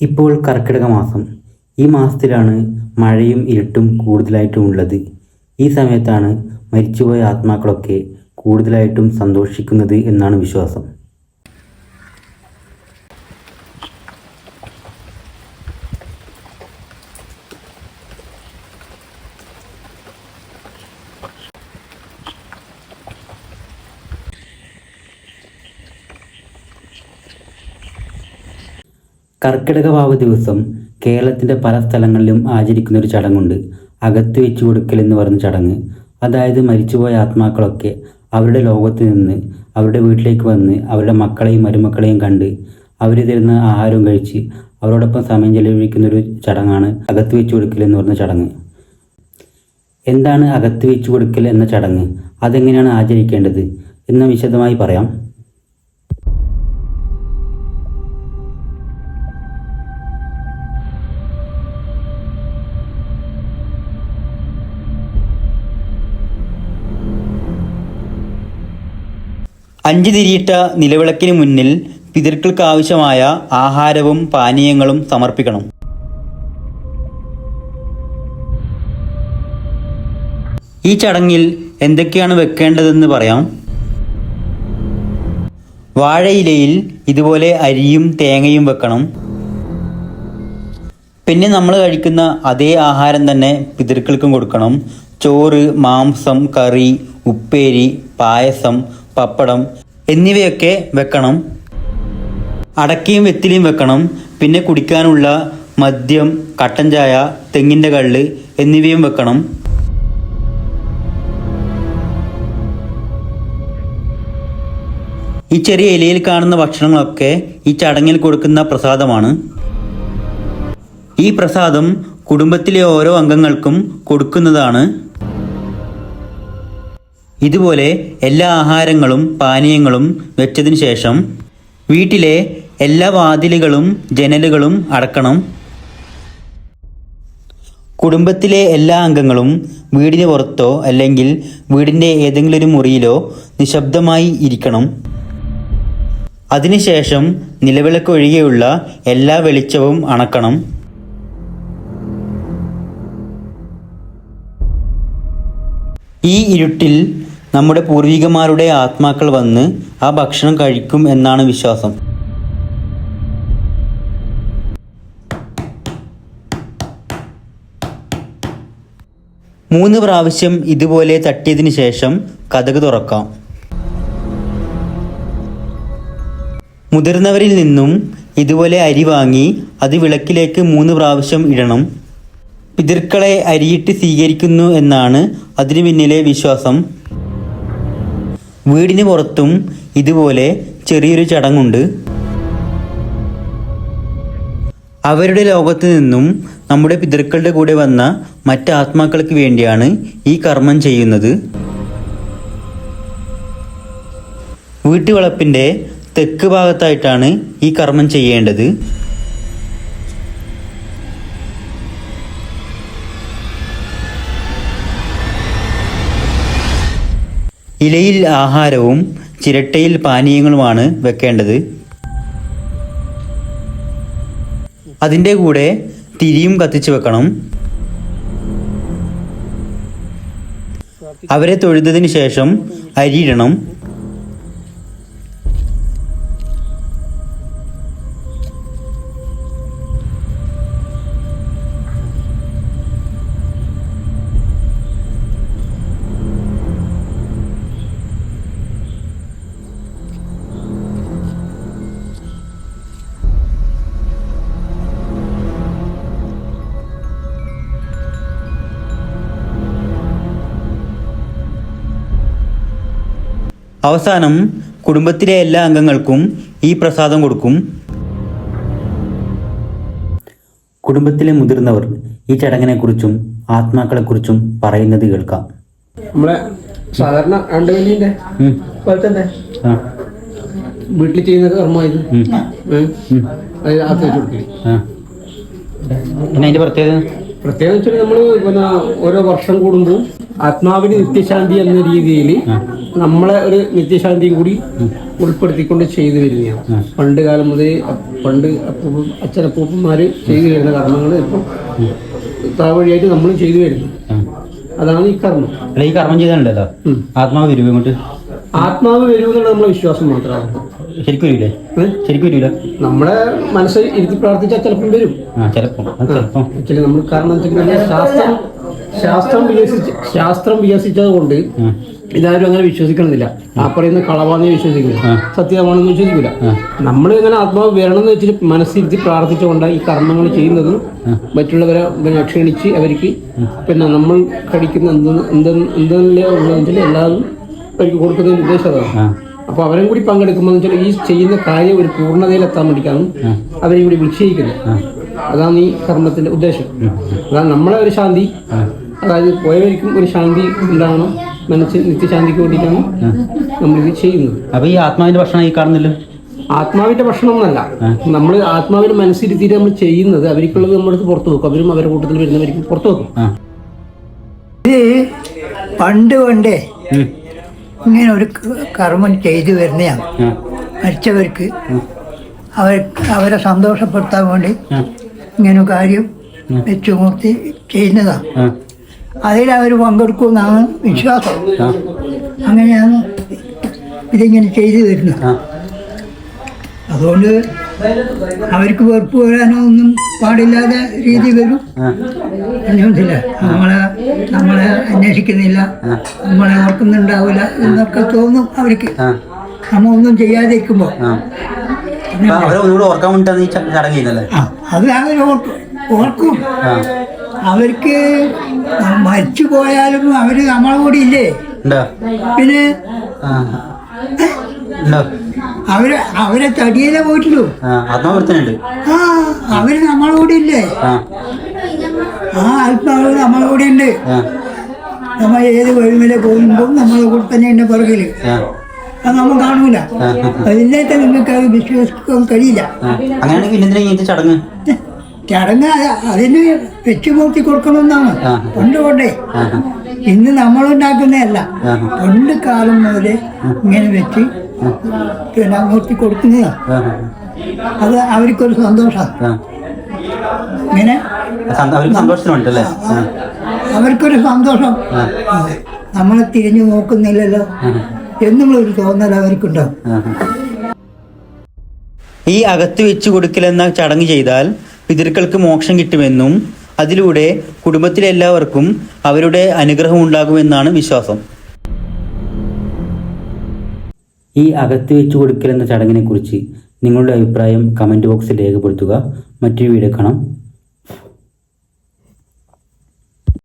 ഇപ്പോൾ കർക്കിടക മാസം. ഈ മാസത്തിലാണ് മഴയും ഇരുട്ടും കൂടുതലായിട്ടും ഉള്ളത്. ഈ സമയത്താണ് മരിച്ചുപോയ ആത്മാക്കളൊക്കെ കൂടുതലായിട്ടും സന്തോഷിക്കുന്നത് എന്നാണ് വിശ്വാസം. കർക്കിടക വാവ് ദിവസം കേരളത്തിന്റെ പല സ്ഥലങ്ങളിലും ആചരിക്കുന്ന ഒരു ചടങ്ങുണ്ട്. അകത്ത് വെച്ചു കൊടുക്കൽ എന്ന് പറയുന്ന ചടങ്ങ്. അതായത് മരിച്ചുപോയ ആത്മാക്കളൊക്കെ അവരുടെ ലോകത്ത് നിന്ന് അവരുടെ വീട്ടിലേക്ക് വന്ന് അവരുടെ മക്കളെയും മരുമക്കളെയും കണ്ട് അവർ തരുന്ന ആഹാരവും കഴിച്ച് അവരോടൊപ്പം സമയം ചെലവഴിക്കുന്ന ഒരു ചടങ്ങാണ് അകത്ത് വെച്ചു കൊടുക്കൽ എന്ന് പറഞ്ഞ ചടങ്ങ്. എന്താണ് അകത്ത് വെച്ചു കൊടുക്കൽ എന്ന ചടങ്ങ്? അതെങ്ങനെയാണ് ആചരിക്കേണ്ടത്? എന്ന് വിശദമായി പറയാം. അഞ്ച് തിരിയിട്ട നിലവിളക്കിന് മുന്നിൽ പിതൃക്കൾക്ക് ആവശ്യമായ ആഹാരവും പാനീയങ്ങളും സമർപ്പിക്കണം. ഈ ചടങ്ങിൽ എന്തൊക്കെയാണ് വെക്കേണ്ടതെന്ന് പറയാം. വാഴയിലയിൽ ഇതുപോലെ അരിയും തേങ്ങയും വെക്കണം. പിന്നെ നമ്മൾ കഴിക്കുന്ന അതേ ആഹാരം തന്നെ പിതൃക്കൾക്കും കൊടുക്കണം. ചോറ് മാംസം കറി ഉപ്പേരി പായസം പപ്പടം എന്നിവയൊക്കെ വെക്കണം. അടക്കയും വെത്തിലിയും വെക്കണം. പിന്നെ കുടിക്കാനുള്ള മദ്യം കട്ടൻ ചായ തെങ്ങിന്റെ കള്ള് എന്നിവയും വെക്കണം. ഈ ചെറിയ ഇലയിൽ കാണുന്ന ഭക്ഷണങ്ങളൊക്കെ ഈ ചടങ്ങിൽ കൊടുക്കുന്ന പ്രസാദമാണ്. ഈ പ്രസാദം കുടുംബത്തിലെ ഓരോ അംഗങ്ങൾക്കും കൊടുക്കുന്നതാണ്. ഇതുപോലെ എല്ലാ ആഹാരങ്ങളും പാനീയങ്ങളും വെച്ചതിന് ശേഷം വീട്ടിലെ എല്ലാ വാതിലുകളും ജനലുകളും അടക്കണം. കുടുംബത്തിലെ എല്ലാ അംഗങ്ങളും വീടിന് പുറത്തോ അല്ലെങ്കിൽ വീടിന്റെ ഏതെങ്കിലും ഒരു മുറിയിലോ നിശബ്ദമായി ഇരിക്കണം. അതിനുശേഷം നിലവിളക്കൊഴികെയുള്ള എല്ലാ വെളിച്ചവും അണക്കണം. ഈ ഇരുട്ടിൽ നമ്മുടെ പൂർവികന്മാരുടെ ആത്മാക്കൾ വന്ന് ആ ഭക്ഷണം കഴിക്കും എന്നാണ് വിശ്വാസം. മൂന്ന് പ്രാവശ്യം ഇതുപോലെ തട്ടിയതിന് ശേഷം കഥക് തുറക്കാം. മുതിർന്നവരിൽ നിന്നും ഇതുപോലെ അരി വാങ്ങി അത് വിളക്കിലേക്ക് മൂന്ന് പ്രാവശ്യം ഇടണം. പിതൃക്കളെ അരിയിട്ട് സ്വീകരിക്കുന്നു എന്നാണ് അതിനു പിന്നിലെ വിശ്വാസം. വീടിന് പുറത്തും ഇതുപോലെ ചെറിയൊരു ചടങ്ങുണ്ട്. അവരുടെ ലോകത്ത് നിന്നും നമ്മുടെ പിതൃക്കളുടെ കൂടെ വന്ന മറ്റ് ആത്മാക്കൾക്ക് വേണ്ടിയാണ് ഈ കർമ്മം ചെയ്യുന്നത്. വീട്ടുവളപ്പിന്റെ തെക്ക് ഭാഗത്തായിട്ടാണ് ഈ കർമ്മം ചെയ്യേണ്ടത്. ഇലയിൽ ആഹാരവും ചിരട്ടയിൽ പാനീയങ്ങളുമാണ് വെക്കേണ്ടത്. അതിന്റെ കൂടെ തിരിയും കത്തിച്ചു വെക്കണം. അവരെ തൊഴുതതിന് ശേഷം അരിയിടണം അവസാനം കുടുംബത്തിലെ എല്ലാ അംഗങ്ങൾക്കും ഈ പ്രസാദം കൊടുക്കും. കുടുംബത്തിലെ മുതിർന്നവർ ഈ ചടങ്ങിനെക്കുറിച്ചും ആത്മാക്കളെക്കുറിച്ചും പറയുന്നത് കേൾക്കാം. നമ്മളെ സാധാരണ രണ്ട് വലിയന്റെ പോലെ തന്നെ വീട്ടിൽ ചെയ്യുന്ന കർമ്മ ഇത് ഉം, ഏ? ഉം, അത് ആക്കി വെച്ച് കൊടുക്കൽ. ആ. പിന്നെ അതിന്റെ പ്രത്യേകത? പ്രത്യേകത വെച്ചാൽ നമ്മൾ പിന്നെ ഓരോ വർഷം കൂടുമ്പോൾ ആത്മാവിന് നിത്യശാന്തി എന്ന രീതിയിൽ നമ്മളെ ഒരു നിത്യശാന്തിയും കൂടി ഉൾപ്പെടുത്തിക്കൊണ്ട് ചെയ്തു വരികയാണ്. പണ്ട് കാലം മുതലേ അ- പണ്ട് അപ്പൂപ്പ അച്ഛനപ്പൂപ്പന്മാര് ചെയ്തു വരുന്ന കർമ്മങ്ങൾ ഇപ്പം താവഴിയായിട്ട് നമ്മളും ചെയ്തു വരുന്നു. അതാണ് ഈ കർമ്മം. അല്ല ഈ കർമ്മം ചെയ്താലുണ്ടല്ലോ ഉം. ആത്മാവ് വരും ഇങ്ങോട്ട്? ആത്മാവ് വരുമെന്നുള്ള നമ്മളെ വിശ്വാസം മാത്രമാണ്. ശരിക്കും വരില്ലേ ഏ? ശരിക്കും വരില്ല നമ്മളെ മനസ്സ് ഇരുത്തി പ്രാർത്ഥിച്ചാൽ ചിലപ്പം വരും. ചിലപ്പം. ചിലപ്പം. നമ്മൾ കാരണം ശാസ്ത്രം ശാസ്ത്രം വികസിച്ച് ശാസ്ത്രം വികസിച്ചത് കൊണ്ട് ഇതാരും അങ്ങനെ വിശ്വസിക്കണമെന്നില്ല. ആ പറയുന്ന കളവാന്ന് വിശ്വസിക്കില്ല. സത്യമാണെന്ന് വിശ്വസിക്കില്ല. നമ്മൾ ഇങ്ങനെ ആത്മാവ് വേണമെന്ന് എന്ന് വെച്ചിട്ട് മനസ്സിരുത്തി പ്രാർത്ഥിച്ചുകൊണ്ട് ഈ കർമ്മങ്ങൾ ചെയ്യുന്നതും മറ്റുള്ളവരെ പിന്നെ ക്ഷണിച്ച് അവർക്ക് പിന്നെ നമ്മൾ കഴിക്കുന്ന എന്ത് എന്ത് എന്തെല്ലാം ഉള്ളതെന്ന് വെച്ചാൽ എല്ലാവരും അവർക്ക് കൊടുക്കുന്ന ഉദ്ദേശം അതാണ് അപ്പൊ അപ്പോൾ അവരും കൂടി പങ്കെടുക്കുമ്പോൾ വെച്ചാൽ ഈ ചെയ്യുന്ന കാര്യം ഒരു പൂർണതയിലെത്താൻ വേണ്ടിയിട്ടാണ് അവരെ കൂടി വിക്ഷയിക്കുന്നത് അതാണ് ഈ കർമ്മത്തിന്റെ ഉദ്ദേശം. അതാണ് നമ്മളെ ഒരു ശാന്തി. അതായത് പോയവർക്കും ഒരു ശാന്തി ഉണ്ടാവണം മനസ്സിൽ നിത്യശാന്തിക്ക് വേണ്ടിയിട്ടാണ് നമ്മളിത് ചെയ്യുന്നത്. അപ്പൊ ഈ ആത്മാവിന്റെ ഭക്ഷണം ഈ കാണുന്നില്ല? ആത്മാവിന്റെ ഭക്ഷണം എന്നല്ല നമ്മൾ ആത്മാവിന്റെ മനസ്സിരുത്തിയിട്ട് നമ്മൾ ചെയ്യുന്നത് അവർക്കുള്ളത് നമ്മുടെ അടുത്ത് പുറത്തു വെക്കും. അവരും അവരുടെ കൂട്ടത്തിൽ വരുന്നവർക്ക് പുറത്തു വെക്കും. ഇത് പണ്ട് കൊണ്ടേ ഇങ്ങനെ ഒരു കർമ്മം ചെയ്തു വരുന്നതാണ്. മരിച്ചവർക്ക് അവർ അവരെ സന്തോഷപ്പെടുത്താൻ വേണ്ടി ഇങ്ങനെ കാര്യം വെച്ചു നിർത്തി ചെയ്യുന്നതാണ്. അവർ പങ്കെടുക്കുമെന്നാണ് വിശ്വാസം. അങ്ങനെയാണ് ഇതിങ്ങനെ ചെയ്തു വരുന്നത്. അതുകൊണ്ട് അവർക്ക് വെറുപ്പ് വരാനോ ഒന്നും പാടില്ലാതെ രീതി വരും. മനസ്സില്ല നമ്മളെ നമ്മളെ അന്വേഷിക്കുന്നില്ല. നമ്മളെ ഓർക്കുന്നുണ്ടാവില്ല എന്നൊക്കെ തോന്നും അവർക്ക്. ആ. നമ്മ ഒന്നും ചെയ്യാതിരിക്കുമ്പോൾ ആ. അപ്പൊ അവരെ ഒന്നുകൂടെ ഓർക്കാൻ വേണ്ടിട്ടാണ് ഈ ച- ചടങ്ങ് ചെയ്യുന്നല്ലേ ആ അത് അവർ ഓർക്കും. ഓർക്കും. അവർക്ക് മരിച്ചു പോയാലും അവർ നമ്മളെ കൂടി ഇല്ലേ? പിന്നെ അവർ അവരെ തടിയിലെ പോയിട്ടുള്ളൂ. ആ അവർ നമ്മളെ കൂടെ ഇല്ലേ? ആ. ആത്മാവ് നമ്മളെ കൂടെ ഉണ്ട്. നമ്മൾ ഏത് വഴിമേലെ പോകുമ്പോൾ നമ്മളെ കൂടെ തന്നെ ഉണ്ട് പുറകിൽ. അത് നമ്മൾ കാണൂല. അതില്ലാത്ത നിങ്ങൾക്ക് അത് വിശ്വസിക്കാൻ കഴിയില്ല. അങ്ങനെയാണെങ്കിൽ ചടങ്ങ്? ചടങ്ങ് അത് അതിന് വെച്ചുപൂർത്തി കൊടുക്കണമെന്നാണ്. പണ്ട് കൊണ്ടേ ഇന്ന് നമ്മളുണ്ടാക്കുന്നതല്ല. പണ്ട് കാലം മുതലേ ഇങ്ങനെ വെച്ച് പിന്നെ മൂർത്തി കൊടുക്കുന്നതാണ് അത് അവർക്കൊരു സന്തോഷം. ഇങ്ങനെ? സന്ത- അവർക്ക് സന്തോഷത്തിന് അവർക്കൊരു സന്തോഷം. നമ്മൾ നമ്മളെ തിരിഞ്ഞു നോക്കുന്നില്ലല്ലോ. എന്നുള്ളൊരു തോന്നൽ അവർക്കുണ്ടാവും ഈ അകത്ത് വെച്ച് കൊടുക്കലെന്ന ചടങ്ങ് ചെയ്താൽ പിതൃക്കൾക്ക് മോക്ഷം കിട്ടുമെന്നും അതിലൂടെ കുടുംബത്തിലെ എല്ലാവർക്കും അവരുടെ അനുഗ്രഹം ഉണ്ടാകുമെന്നാണ് വിശ്വാസം. ഈ അകത്ത് വെച്ച് കൊടുക്കൽ എന്ന ചടങ്ങിനെ കുറിച്ച് നിങ്ങളുടെ അഭിപ്രായം കമന്റ് ബോക്സിൽ രേഖപ്പെടുത്തുക. മറ്റൊരു വീഡിയോ കാണാം.